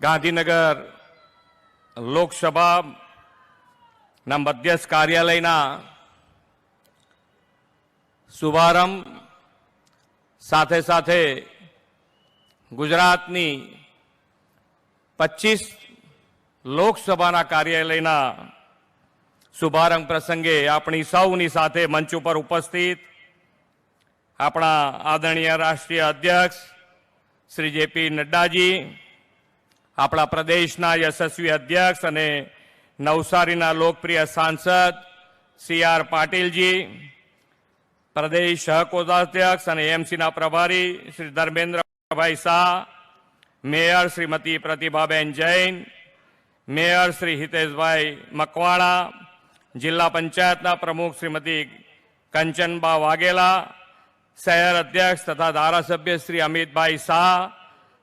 ગાંધીનગર લોકસભાના મધ્યસ્થ કાર્યાલયના શુભારંભ સાથે સાથે ગુજરાતની પચીસ લોકસભાના કાર્યાલયના શુભારંભ પ્રસંગે આપણી સૌની સાથે મંચ ઉપર ઉપસ્થિત આપણા આદરણીય રાષ્ટ્રીય અધ્યક્ષ શ્રી જેપી નડ્ડાજી આપણા પ્રદેશના યશસ્વી અધ્યક્ષ અને નવસારીના લોકપ્રિય સાંસદ સી આર પાટીલજી, પ્રદેશ સહકોષાધ્યક્ષ અને એમસીના પ્રભારી શ્રી ધર્મેન્દ્રભાઈ શાહ, મેયર શ્રીમતી પ્રતિભાબેન જૈન, મેયર શ્રી હિતેશભાઈ મકવાણા, જિલ્લા પંચાયતના પ્રમુખ શ્રીમતી કંચનબા વાઘેલા, શહેર અધ્યક્ષ તથા ધારાસભ્ય શ્રી અમિતભાઈ શાહ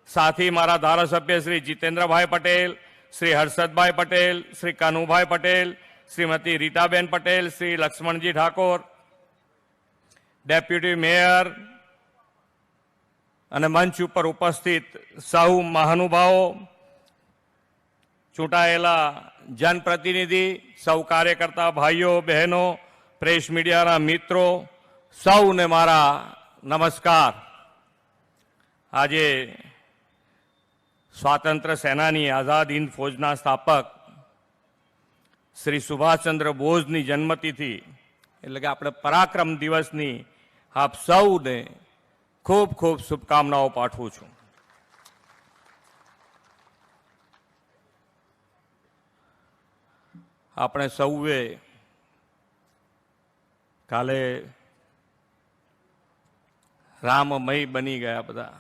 સાથી મારા ધારાસભ્ય શ્રી જીતેન્દ્રભાઈ પટેલ શ્રી હર્ષદભાઈ પટેલ શ્રી કનુભાઈ પટેલ શ્રીમતી રીટાબેન પટેલ શ્રી લક્ષ્મણજી ઠાકોર ડેપ્યુટી મેયર અને મંચ ઉપર ઉપસ્થિત સૌ મહાનુભાવો, ચૂંટાયેલા જનપ્રતિનિધિ સૌ કાર્યકર્તા ભાઈઓ, બહેનો, પ્રેસ મીડિયાના મિત્રો સૌને મારા નમસ્કાર. આજે સ્વાતંત્ર્ય સેનાની આઝાદ હિંદ ફૌજના સ્થાપક શ્રી સુભાષચંદ્ર બોઝની જન્મતિથિ, એટલે કે આપણે પરાક્રમ દિવસની આપ સૌને ખૂબ ખૂબ શુભકામનાઓ પાઠવું છું. આપણે સૌએ કાલે રામમય બની ગયા બધા.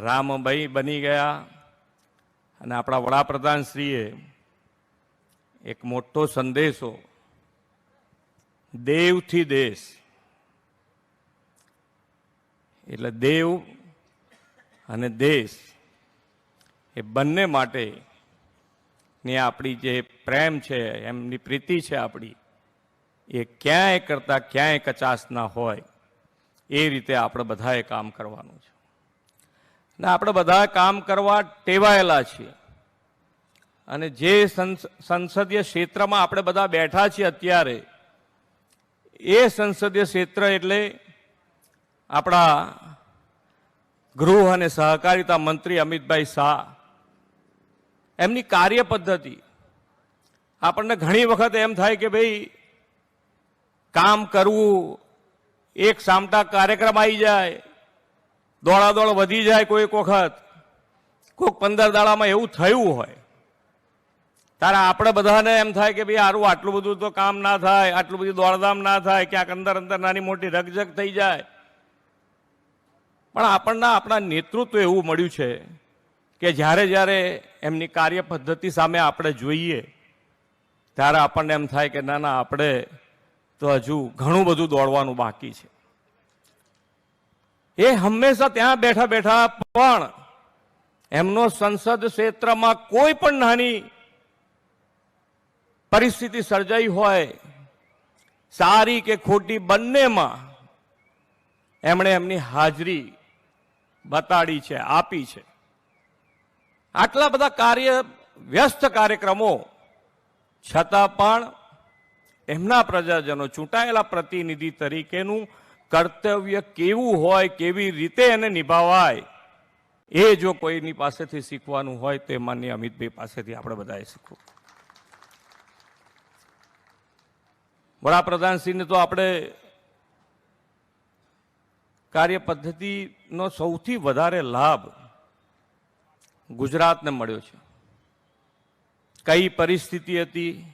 રામમય બની ગયા અને આપણા વડાપ્રધાન શ્રીએ એક મોટો સંદેશો, દેવથી દેશ. એટલે દેવ અને દેશ એ બંને માટે ની આપણી જે પ્રેમ છે, એમની પ્રીતિ છે આપણી, એ ક્યાંય કરતાં ક્યાંય કચાશ ના હોય, એ રીતે આપણે બધાએ કામ કરવાનું છે. ને આપણે બધા કામ કરવા ટેવાયેલા છીએ. અને જે સંસદીય ક્ષેત્રમાં આપણે બધા બેઠા છીએ અત્યારે, એ સંસદીય ક્ષેત્ર એટલે આપણા ગૃહ અને સહકારિતા મંત્રી અમિતભાઈ શાહ. એમની કાર્ય પદ્ધતિ આપણને ઘણી વખત એમ થાય કે ભાઈ, કામ કરવું એક સામટા કાર્યક્રમ આવી જાય દોડાદોડ વધી જાય કોઈક વખત, કોઈક પંદર દાડામાં એવું થયું હોય, તારે આપણે બધાને એમ થાય કે ભાઈ આરું આટલું બધું તો કામ ના થાય, આટલું બધું દોડધામ ના થાય, ક્યાંક અંદર અંદર નાની મોટી રકઝક થઈ જાય. પણ આપણને આપણા નેતૃત્વ એવું મળ્યું છે કે જ્યારે જ્યારે એમની કાર્ય પદ્ધતિ સામે આપણે જોઈએ, ત્યારે આપણને એમ થાય કે ના ના, આપણે તો હજુ ઘણું બધું દોડવાનું બાકી છે. એ હંમેશા ત્યાં બેઠા બેઠા પણ એમનો સંસદ ક્ષેત્રમાં કોઈ પણ નાની પરિસ્થિતિ સર્જાઈ હોય, સારી કે ખોટી બંનેમાં એમણે એમની હાજરી બતાડી છે, આપી છે. આટલા બધા કાર્ય, વ્યસ્ત કાર્યક્રમો, છતાં પણ એમના પ્રજાજનો ચૂંટાયેલા પ્રતિનિધિ તરીકેનું કર્તવ્ય કેવું હોય, કેવી રીતે એને નિભાવાય, એ જો કોઈની પાસેથી શીખવાનું હોય, તો માન્ય અમિતભાઈ પાસેથી આપણે બધાએ શીખવું. વડાપ્રધાનશ્રીને તો આપણે કાર્ય પદ્ધતિનો સૌથી વધારે લાભ ગુજરાતને મળ્યો છે. કઈ પરિસ્થિતિ હતી,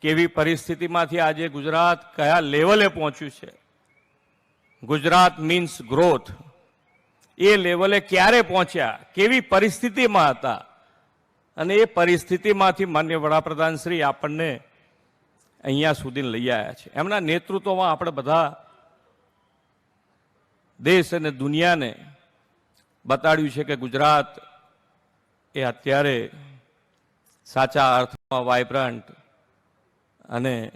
કેવી પરિસ્થિતિમાંથી આજે ગુજરાત કયા લેવલે પહોંચ્યું છે. ગુજરાત મીન્સ ગ્રોથ એ લેવલે ક્યારે પહોંચ્યા? કેવી પરિસ્થિતિમાં હતા? અને એ પરિસ્થિતિમાંથી માન્ય વડાપ્રધાન શ્રી આપણને અહીંયા સુધી લઈ આવ્યા છે. એમના નેતૃત્વમાં આપણે બધા દેશ અને દુનિયાને બતાડ્યું છે કે ગુજરાત એ અત્યારે સાચા અર્થમાં વાઇબ્રન્ટ અને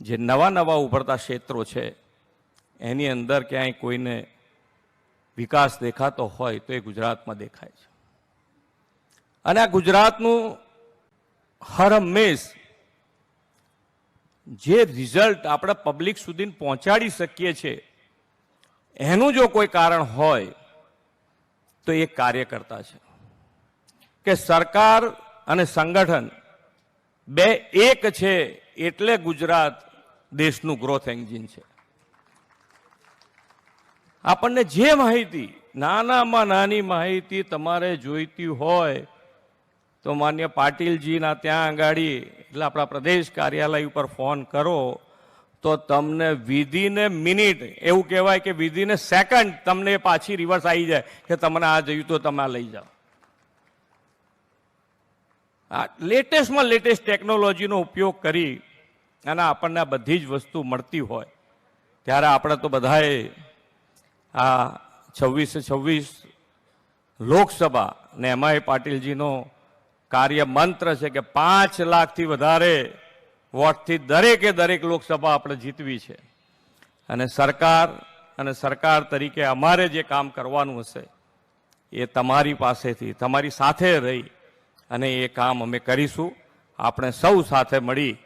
જે નવા નવા ઉભરતા ક્ષેત્રો છે એની અંદર ક્યાંય કોઈને વિકાસ દેખાતો હોય તો એ ગુજરાતમાં દેખાય છે. અને આ ગુજરાતનું હર હંમેશ જે રિઝલ્ટ આપણે પબ્લિક સુધી પહોંચાડી શકીએ છીએ, એનું જો કોઈ કારણ હોય તો એ કાર્યકર્તા છે. કે સરકાર અને સંગઠન બે એક છે એટલે ગુજરાત દેશનું ગ્રોથ એન્જિન છે. આપણને જે માહિતી, નાનામાં નાની માહિતી તમારે જોઈતી હોય, તો માન્ય પાટીલજીના ત્યાં આગાડી, એટલે આપણા પ્રદેશ કાર્યાલય ઉપર ફોન કરો, તો તમને વિધિને મિનિટ, એવું કહેવાય કે વિધિને સેકન્ડ તમને પાછી રિવર્સ આવી જાય, કે તમને આ જોયું તો તમે આ લઈ જાઓ. આ લેટેસ્ટમાં લેટેસ્ટ ટેકનોલોજીનો ઉપયોગ કરી, અને આપણને આ બધી જ વસ્તુ મળતી હોય. ત્યારે આપણે તો બધાએ આ છવ્વીસે છવ્વીસ લોકસભા ને એમાંય પાટીલજીનો કાર્ય મંત્ર છે કે પાંચ લાખથી વધારે વોટથી દરેકે દરેક લોકસભા આપણે જીતવી છે. અને સરકાર અને સરકાર તરીકે અમારે જે કામ કરવાનું હશે, એ તમારી પાસેથી, તમારી સાથે રહી અને એ કામ અમે કરીશું. આપણે સૌ સાથે મળી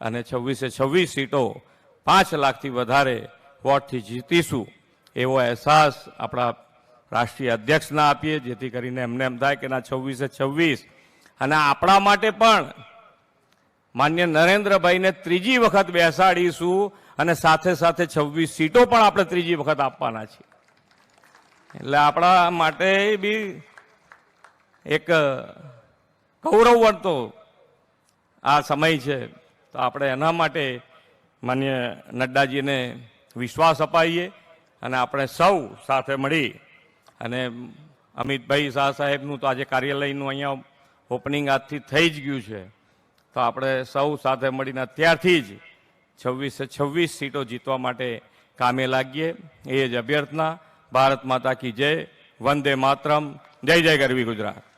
અને છવ્વીસે છવ્વીસ સીટો પાંચ લાખથી વધારે વોટથી જીતીશું. એવો અહેસાસ આપણા રાષ્ટ્રીય અધ્યક્ષના આપીએ, જેથી કરીને એમને એમ થાય કે ના, છવ્વીસે છવ્વીસ. અને આપણા માટે પણ માન્ય નરેન્દ્રભાઈને ત્રીજી વખત બેસાડીશું અને સાથે સાથે છવ્વીસ સીટો પણ આપણે ત્રીજી વખત આપવાના છીએ. એટલે આપણા માટે બી એક ગૌરવવંતો આ સમય છે. તો આપણે એના માટે માન્ય નડ્ડાજીને વિશ્વાસ અપાઈએ. અને આપણે સૌ સાથે મળી અને અમિતભાઈ શાહ સાહેબનું તો આજે કાર્યાલયનું અહીંયા ઓપનિંગ આજથી થઈ જ ગયું છે. તો આપણે સૌ સાથે મળીને અત્યારથી જ છવ્વીસે છવ્વીસ સીટો જીતવા માટે કામે લાગીએ. એ જ અભ્યર્થના, ભારત માતા કી જય, વંદે માતરમ, જય જય ગરવી ગુજરાત.